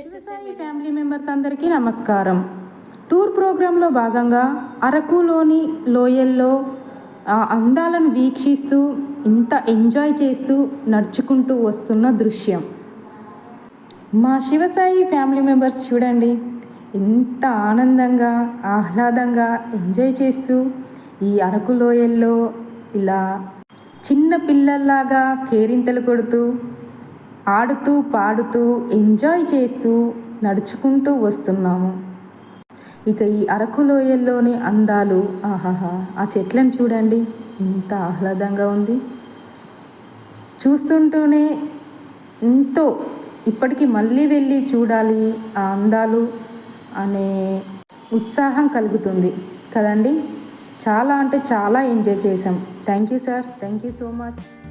Shivasai family members అందరికీ నమస్కారం. Tour ప్రోగ్రాంలో భాగంగా అరకులోని లోయల్లో ఆ అందాలను వీక్షిస్తూ ఇంత ఎంజాయ్ చేస్తూ నడుచుకుంటూ వస్తున్న దృశ్యం. మా శివసాయి ఫ్యామిలీ మెంబర్స్ చూడండి. ఎంత ఆనందంగా ఆహ్లాదంగా ఎంజాయ్ చేస్తూ ఈ అరకు లోయల్లో ఇలా చిన్న పిల్లల్లాగా కేరింతలు కొడుతూ ఆడుతూ పాడుతూ ఎంజాయ్ చేస్తూ నడుచుకుంటూ వస్తున్నాము. ఇక ఈ అరకు లోయల్లోని అందాలు ఆహాహా ఆ చెట్లను చూడండి. ఎంత ఆహ్లాదంగా ఉంది. చూస్తుంటూనే ఎంతో ఇప్పటికి మళ్ళీ వెళ్ళి చూడాలి ఆ అందాలు అనే ఉత్సాహం కలుగుతుంది కదండి. చాలా అంటే చాలా ఎంజాయ్ చేసాం thank you sir. Thank you so much.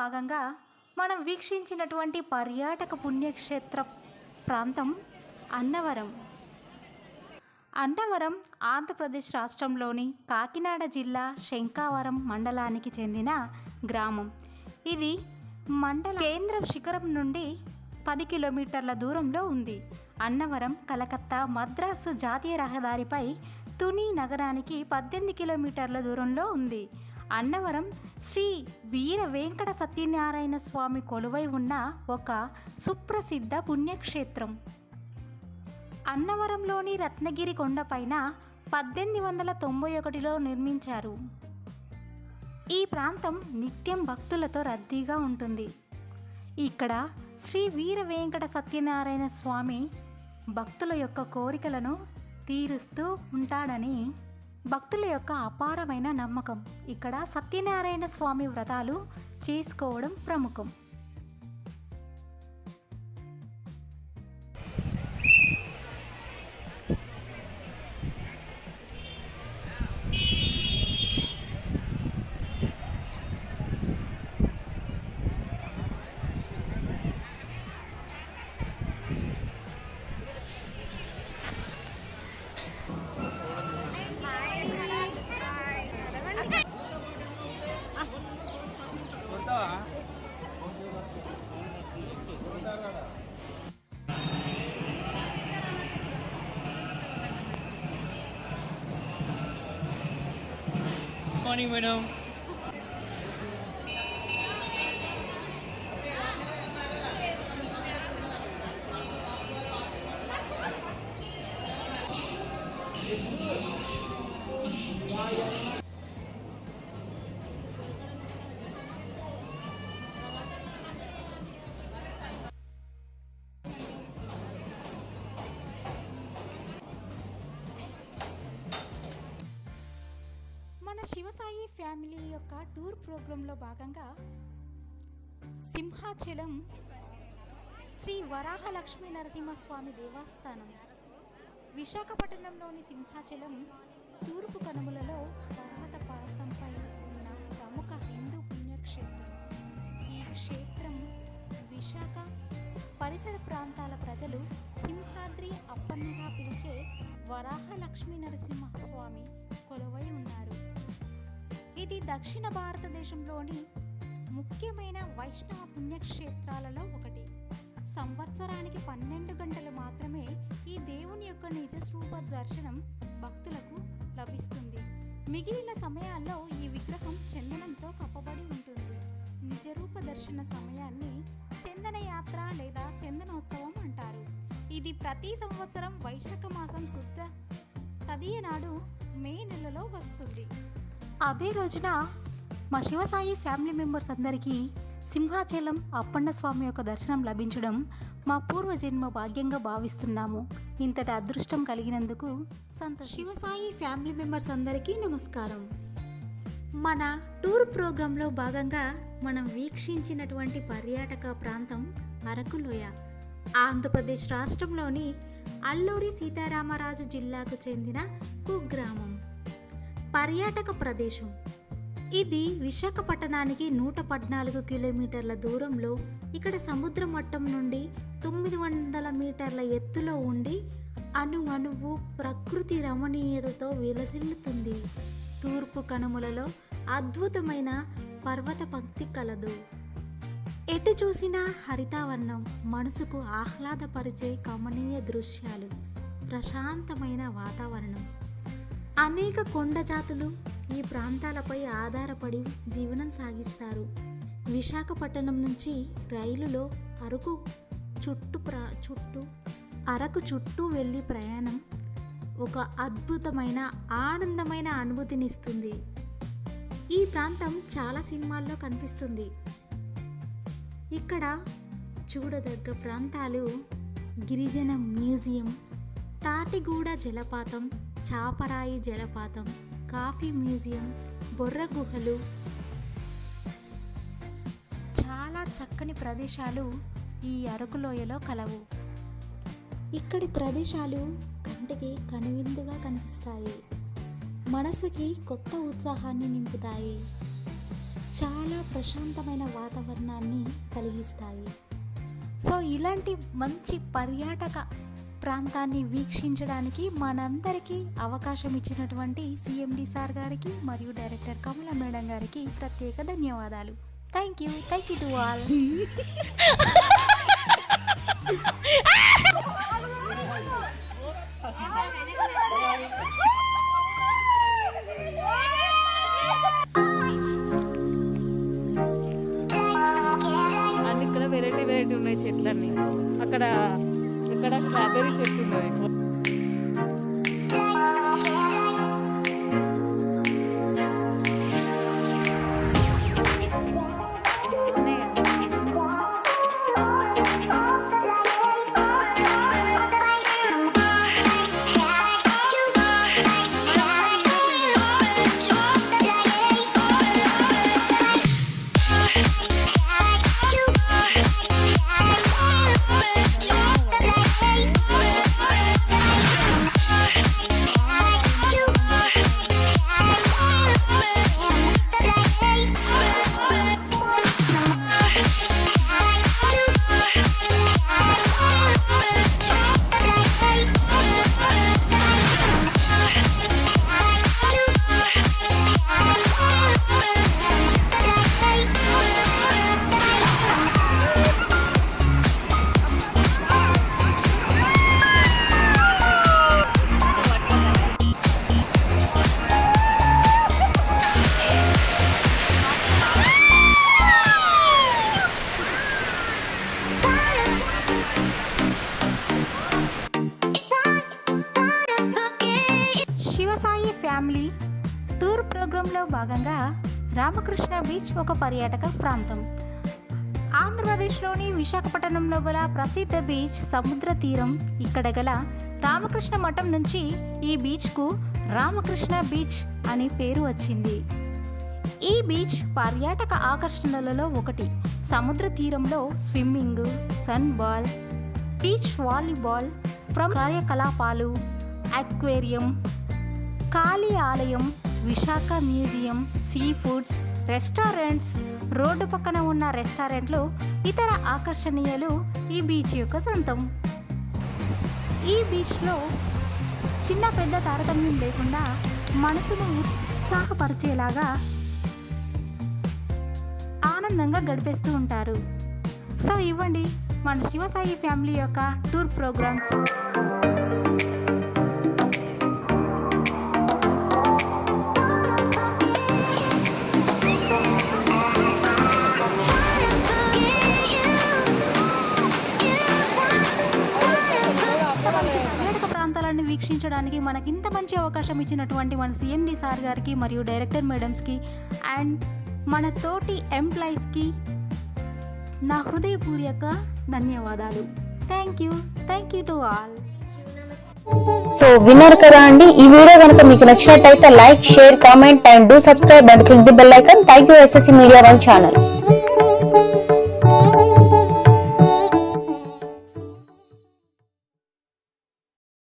భాగంగా మనం వీక్షించినటువంటి పర్యాటక పుణ్యక్షేత్ర ప్రాంతం అన్నవరం. అన్నవరం ఆంధ్రప్రదేశ్ రాష్ట్రంలోని కాకినాడ జిల్లా శంకావరం మండలానికి చెందిన గ్రామం. ఇది మండల కేంద్ర శిఖరం నుండి పది కిలోమీటర్ల దూరంలో ఉంది. అన్నవరం కలకత్తా మద్రాసు జాతీయ రహదారిపై తుని నగరానికి పద్దెనిమిది కిలోమీటర్ల దూరంలో ఉంది. అన్నవరం శ్రీ వీర వెంకట సత్యనారాయణ స్వామి కొలువై ఉన్న ఒక సుప్రసిద్ధ పుణ్యక్షేత్రం. అన్నవరంలోని రత్నగిరి కొండపైన పద్దెనిమిది వందల తొంభై ఒకటిలో నిర్మించారు. ఈ ప్రాంతం నిత్యం భక్తులతో రద్దీగా ఉంటుంది. ఇక్కడ శ్రీ వీర వెంకట సత్యనారాయణ స్వామి భక్తుల యొక్క కోరికలను తీరుస్తూ ఉంటాడని భక్తుల యొక్క అపారమైన నమ్మకం. ఇక్కడ సత్యనారాయణ స్వామి వ్రతాలు చేసుకోవడం ప్రముఖం. మార్నింగ్ మేడం ఫ్యామిలీ యొక్క టూర్ ప్రోగ్రాంలో భాగంగా సింహాచలం శ్రీ వరాహ లక్ష్మీ నరసింహస్వామి దేవస్థానం విశాఖపట్నంలోని సింహాచలం తూర్పు కనుమలలో పర్వత ప్రాంతంపై ఉన్న ప్రముఖ హిందూ పుణ్యక్షేత్రం. ఈ క్షేత్రం విశాఖ పరిసర ప్రాంతాల ప్రజలు సింహాద్రి అప్పన్నగా పిలిచే వరాహ లక్ష్మీ నరసింహస్వామి కొలువై ఇది దక్షిణ భారతదేశంలోని ముఖ్యమైన వైష్ణవ పుణ్యక్షేత్రాలలో ఒకటి. సంవత్సరానికి పన్నెండు గంటలు మాత్రమే ఈ దేవుని యొక్క నిజస్వరూప దర్శనం భక్తులకు లభిస్తుంది. మిగిలిన సమయాల్లో ఈ విగ్రహం చందనంతో కప్పబడి ఉంటుంది. నిజరూప దర్శన సమయాన్ని చందన యాత్ర లేదా చందనోత్సవం అంటారు. ఇది ప్రతి సంవత్సరం వైశాఖ మాసం శుద్ధ తదియ నాడు మే నెలలో వస్తుంది. అదే రోజున మా శివసాయి ఫ్యామిలీ మెంబర్స్ అందరికీ సింహాచలం అప్పన్న స్వామి యొక్క దర్శనం లభించడం మా పూర్వజన్మ భాగ్యంగా భావిస్తున్నాము. ఇంతటి అదృష్టం కలిగినందుకు సంతోషం శివసాయి ఫ్యామిలీ మెంబర్స్ అందరికీ నమస్కారం. మన టూర్ ప్రోగ్రాంలో భాగంగా మనం వీక్షించినటువంటి పర్యాటక ప్రాంతం అరకులోయ ఆంధ్రప్రదేశ్ రాష్ట్రంలోని అల్లూరి సీతారామరాజు జిల్లాకు చెందిన కుగ్రామం. పర్యాటక ప్రదేశం. ఇది విశాఖపట్టణానికి నూట పద్నాలుగు కిలోమీటర్ల దూరంలో ఇక్కడ సముద్ర మట్టం నుండి తొమ్మిది వందల మీటర్ల ఎత్తులో ఉండి అణు అణువు ప్రకృతి రమణీయతతో విలసిల్లుతుంది. తూర్పు కనుమలలో అద్భుతమైన పర్వత పంక్తి కలదు. ఎటు చూసినా హరితావర్ణం మనసుకు ఆహ్లాదపరిచే కమనీయ దృశ్యాలు ప్రశాంతమైన వాతావరణం. అనేక కొండ జాతులు ఈ ప్రాంతాలపై ఆధారపడి జీవనం సాగిస్తారు. విశాఖపట్నం నుంచి రైలులో అరకు చుట్టూ ప్రా చుట్టూ అరకు చుట్టూ వెళ్ళి ప్రయాణం ఒక అద్భుతమైన ఆనందమైన అనుభూతినిస్తుంది. ఈ ప్రాంతం చాలా సినిమాల్లో కనిపిస్తుంది. ఇక్కడ చూడదగ్గ ప్రాంతాలు గిరిజన మ్యూజియం తాటిగూడ జలపాతం చాపరాయి జలపాతం కాఫీ మ్యూజియం బొర్ర గుహలు. చాలా చక్కని ప్రదేశాలు ఈ అరకులోయలో కలవు. ఇక్కడి ప్రదేశాలు కంటికి కనువిందుగా కనిపిస్తాయి. మనసుకి కొత్త ఉత్సాహాన్ని నింపుతాయి. చాలా ప్రశాంతమైన వాతావరణాన్ని కలిగిస్తాయి. సో ఇలాంటి మంచి పర్యాటక ప్రాంతాన్ని వీక్షించడానికి మనందరికీ అవకాశం ఇచ్చినటువంటి సిఎండి సార్ గారికి మరియు డైరెక్టర్ కమల మేడం గారికి ప్రత్యేక ధన్యవాదాలు. Thank you thank you to all అన్ని ఇక్కడ వెరైటీ వెరైటీ ఉన్నాయి చెట్లన్నీ. అక్కడ ఇక్కడ స్ట్రాబెర్రీ చెట్టు ఉన్నది శివసాయి ఫ్యామిలీ టూర్ ప్రోగ్రాంలో భాగంగా రామకృష్ణ బీచ్ ఒక పర్యాటక ప్రాంతం. ఆంధ్రప్రదేశ్లోని విశాఖపట్నంలో గల ప్రసిద్ధ బీచ్ సముద్ర తీరం. ఇక్కడ గల రామకృష్ణ మఠం నుంచి ఈ బీచ్కు రామకృష్ణ బీచ్ అని పేరు వచ్చింది. ఈ బీచ్ పర్యాటక ఆకర్షణలలో ఒకటి. సముద్ర తీరంలో swimming sun ball beach volleyball ప్రముఖ కార్యకలాపాలు అక్వేరియం కాళీ ఆలయం Visakha museum sea foods restaurants road పక్కన ఉన్న రెస్టారెంట్లు ఇతర ఆకర్షణీయాలు ఈ బీచ్ యొక్క సొంతం. ఈ బీచ్లో చిన్న పెద్ద తారతమ్యం లేకుండా మనసును ఉత్సాహపరిచేలాగా ఆనందంగా గడిపేస్తూ ఉంటారు. సో ఇవ్వండి మన శివసాయి ఫ్యామిలీ యొక్క టూర్ ప్రోగ్రామ్స్. మంచి అవకాశం ఇచ్చినటువంటి మన సిఎండి సార్ గారికి మరియు డైరెక్టర్ మేడమ్స్కి అండ్ మన తోటి ఎంప్లాయీస్కి నా హృదయపూర్వక ధన్యవాదాలు. Thank you thank you to all so విన్నారు కదా అండి. ఈ వీడియో కనుక మీకు నచ్చినట్టయితే like share comment and do subscribe and click the bell icon thank you SSC media one channel